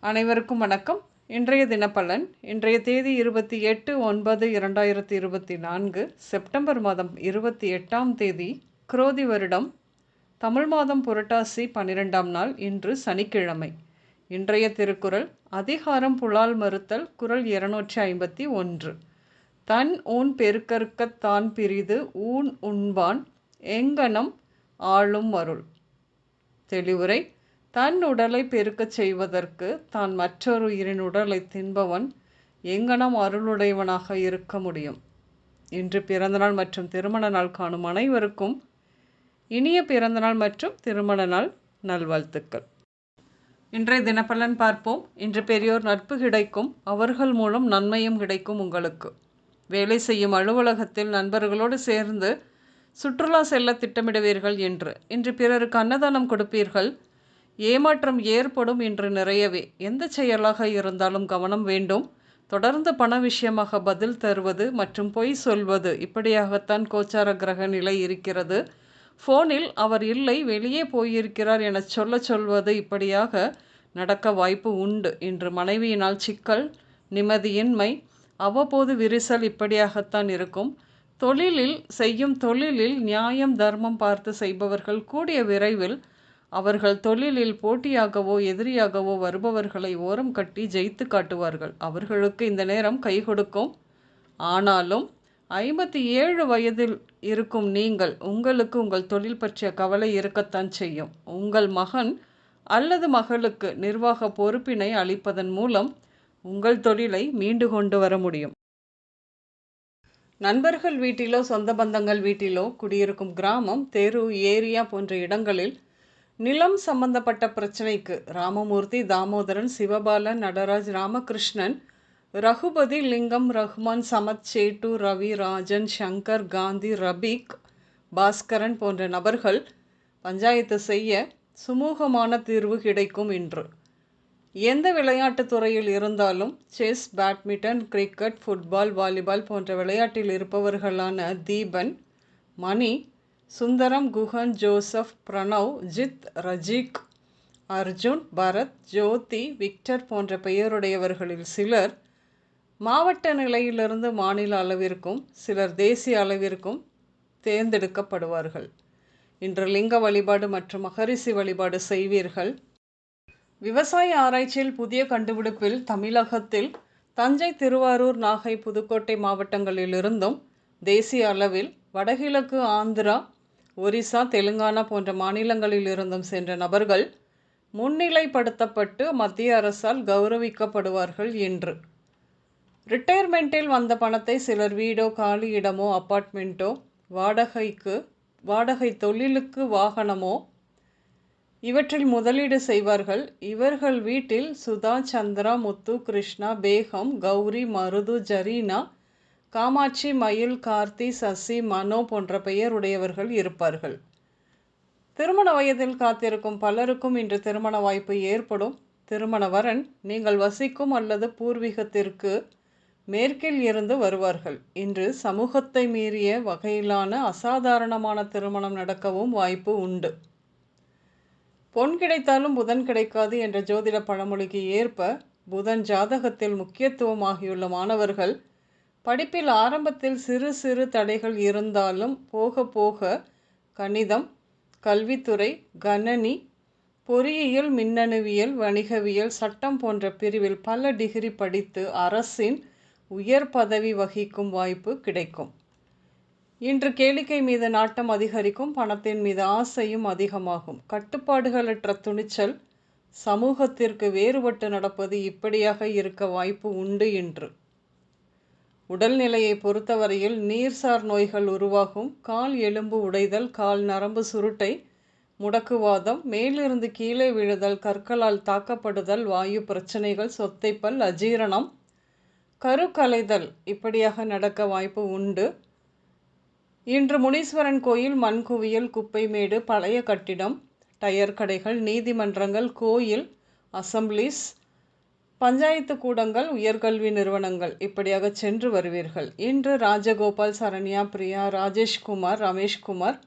அனைவருக்கும் வணக்கம். இன்றைய தினப்பலன் இன்றைய தேதி இருபத்தி எட்டு ஒன்பது இரண்டாயிரத்தி இருபத்தி நான்கு செப்டம்பர் மாதம் இருபத்தி எட்டாம் தேதி குரோதி வருடம் தமிழ் மாதம் புரட்டாசி பன்னிரெண்டாம் நாள் இன்று சனிக்கிழமை. இன்றைய திருக்குறள் அதிகாரம் புலால் மறுத்தல் குரல் இருநூற்றி ஐம்பத்தி ஒன்று. தன் ஊன் பெருக்கற்கத்தான் பிரிது ஊன் உண்பான் எங்கனம் ஆளும் அருள். தெளிவுரை தன் உடலை பெருக்கச் செய்வதற்கு தான் மற்றொரு உயிரின் உடலை தின்பவன் எங்கனம் அருளுடையவனாக இருக்க முடியும். இன்று பிறந்தநாள் மற்றும் திருமண நாள் காணும் அனைவருக்கும் இனிய பிறந்தநாள் மற்றும் திருமண நாள் நல்வாழ்த்துக்கள். இன்றைய தினப்பலன் பார்ப்போம். இன்று பெரியோர் நட்பு கிடைக்கும். அவர்கள் மூலம் நன்மையும் கிடைக்கும் உங்களுக்கு. வேலை செய்யும் அலுவலகத்தில் நண்பர்களோடு சேர்ந்து சுற்றுலா செல்ல திட்டமிடுவீர்கள் என்று. இன்று பிறருக்கு அன்னதானம் கொடுப்பீர்கள். ஏமாற்றம் ஏற்படும் என்று நிறையவே. எந்த செயலாக இருந்தாலும் கவனம் வேண்டும். தொடர்ந்து பண விஷயமாக பதில் தருவது மற்றும் பொய் சொல்வது இப்படியாகத்தான் கோச்சார கிரக நிலை இருக்கிறது. ஃபோனில் அவர் இல்லை வெளியே போயிருக்கிறார் என சொல்ல சொல்வது இப்படியாக நடக்க வாய்ப்பு உண்டு இன்று மனைவியினால் சிக்கல் நிம்மதியின்மை அவ்வப்போது விரிசல் இப்படியாகத்தான் இருக்கும். தொழிலில் செய்யும் தொழிலில் நியாயம் தர்மம் பார்த்து செய்பவர்கள் கூடிய விரைவில் அவர்கள் தொழிலில் போட்டியாகவோ எதிரியாகவோ வருபவர்களை ஓரம் கட்டி ஜெயித்து காட்டுவார்கள். அவர்களுக்கு இந்த நேரம் கை கொடுக்கும். ஆனாலும் ஐம்பத்தி ஏழு வயதில் இருக்கும் நீங்கள் உங்களுக்கு உங்கள் தொழில் பற்றிய கவலை இருக்கத்தான் செய்யும். உங்கள் மகன் அல்லது மகளுக்கு நிர்வாக பொறுப்பினை அளிப்பதன் மூலம் உங்கள் தொழிலை மீண்டு கொண்டு வர முடியும். நண்பர்கள் வீட்டிலோ சொந்த பந்தங்கள் வீட்டிலோ குடியிருக்கும் கிராமம் தெரு ஏரியா போன்ற இடங்களில் நிலம் சம்பந்தப்பட்ட பிரச்சனைக்கு ராமமூர்த்தி தாமோதரன் சிவபாலன் நடராஜ் ராமகிருஷ்ணன் ரகுபதி லிங்கம் ரஹ்மான் சமத் சேட்டு ரவி ராஜன் சங்கர் காந்தி ரபீக் பாஸ்கரன் போன்ற நபர்கள் பஞ்சாயத்து செய்ய சுமூகமான தீர்வு கிடைக்கும் இன்று. எந்த விளையாட்டுத் துறையில் இருந்தாலும் chess badminton cricket football volleyball போன்ற விளையாட்டில் இருப்பவர்களான தீபன் மணி சுந்தரம் குஹன் ஜோசப் பிரணவ் ஜித் ரஜிக் அர்ஜுன் பரத் ஜோதி விக்டர் போன்ற பெயருடையவர்களில் சிலர் மாவட்ட நிலையிலிருந்து மாநில அளவிற்கும் சிலர் தேசிய அளவிற்கும் தேர்ந்தெடுக்கப்படுவார்கள். இன்று லிங்க வழிபாடு மற்றும் மகரிஷி வழிபாடு செய்வீர்கள். விவசாய ஆராய்ச்சியில் புதிய கண்டுபிடிப்பில் தமிழகத்தில் தஞ்சை திருவாரூர் நாகை புதுக்கோட்டை மாவட்டங்களிலிருந்தும் தேசிய அளவில் வடகிழக்கு ஆந்திரா ஒரிசா தெலுங்கானா போன்ற மாநிலங்களில் இருந்தும் சென்ற நபர்கள் முன்னிலைப்படுத்தப்பட்டு மத்திய அரசால் கௌரவிக்கப்படுவார்கள் என்று. ரிட்டையர்மெண்ட்டில் வந்த பணத்தை சிலர் வீடோ காலி இடமோ அப்பார்ட்மெண்ட்டோ வாடகைக்கு வாடகை தொழிலுக்கு வாகனமோ இவற்றில் முதலீடு செய்வார்கள். இவர்கள் வீட்டில் சுதா சந்திரா முத்து கிருஷ்ணா பேகம் கௌரி மருது ஜரீனா காமாட்சி மயில் கார்த்தி சசி மனோ போன்ற பெயருடையவர்கள் இருப்பார்கள். திருமண வயதில் காத்திருக்கும் பலருக்கும் இன்று திருமண வாய்ப்பு ஏற்படும். திருமண வரன் நீங்கள் வசிக்கும் அல்லது பூர்வீகத்திற்கு மேற்கில் இருந்து வருவார்கள். இன்று சமூகத்தை மீறிய வகையிலான அசாதாரணமான திருமணம் நடக்கவும் வாய்ப்பு உண்டு. பொன் கிடைத்தாலும் புதன் கிடைக்காது என்ற ஜோதிட பழமொழிக்கு ஏற்ப புதன் ஜாதகத்தில் முக்கியத்துவமாகியுள்ள மாணவர்கள் படிப்பில் ஆரம்பத்தில் சிறு சிறு தடைகள் இருந்தாலும் போக போக கணிதம் கல்வித்துறை கணனி பொறியியல் மின்னணுவியல் வணிகவியல் சட்டம் போன்ற பிரிவில் பல டிகிரி படித்து அரசின் உயர் பதவி வகிக்கும் வாய்ப்பு கிடைக்கும். இன்று கேளிக்கை மீது நாட்டம் அதிகரிக்கும் பணத்தின் மீது ஆசையும் அதிகமாகும். கட்டுப்பாடுகளற்ற துணிச்சல் சமூகத்திற்கு வேறுபட்டு நடப்பது இப்படியாக இருக்க வாய்ப்பு உண்டு என்று உடல்நிலையை பொறுத்தவரையில் நீர்சார் நோய்கள் உருவாகும். கால் எலும்பு உடைதல் கால் நரம்பு சுருட்டை முடக்குவாதம் மேலிருந்து கீழே விழுதல் கற்களால் தாக்கப்படுதல் வாயு பிரச்சனைகள் சொத்தைப்பல் அஜீரணம் கருக்கலைதல் இப்படியாக நடக்க வாய்ப்பு உண்டு. இன்று முனீஸ்வரன் கோயில் மண் குவியல் குப்பைமேடு பழைய கட்டிடம் டயர் கடைகள் நீதிமன்றங்கள் கோயில் அசம்பிளிஸ் பஞ்சாயத்து கூடங்கள் உயர்கல்வி நிறுவனங்கள் இப்படியாக சென்று வருவீர்கள். இன்று ராஜகோபால் சரண்யா பிரியா ராஜேஷ்குமார் ரமேஷ்குமார்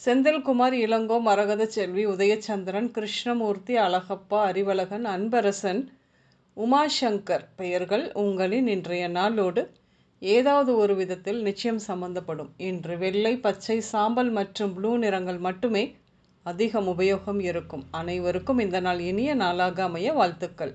செந்தில்குமார் இளங்கோ மரகத செல்வி உதயச்சந்திரன் கிருஷ்ணமூர்த்தி அழகப்பா அறிவழகன் அன்பரசன் உமாசங்கர் பெயர்கள் உங்களின் இன்றைய நாளோடு ஏதாவது ஒரு விதத்தில் நிச்சயம் சம்பந்தப்படும். இன்று வெள்ளை பச்சை சாம்பல் மற்றும் ப்ளூ நிறங்கள் மட்டுமே அதிகம் உபயோகம் இருக்கும். அனைவருக்கும் இந்த நாள் இனிய நாளாக அமைய வாழ்த்துக்கள்.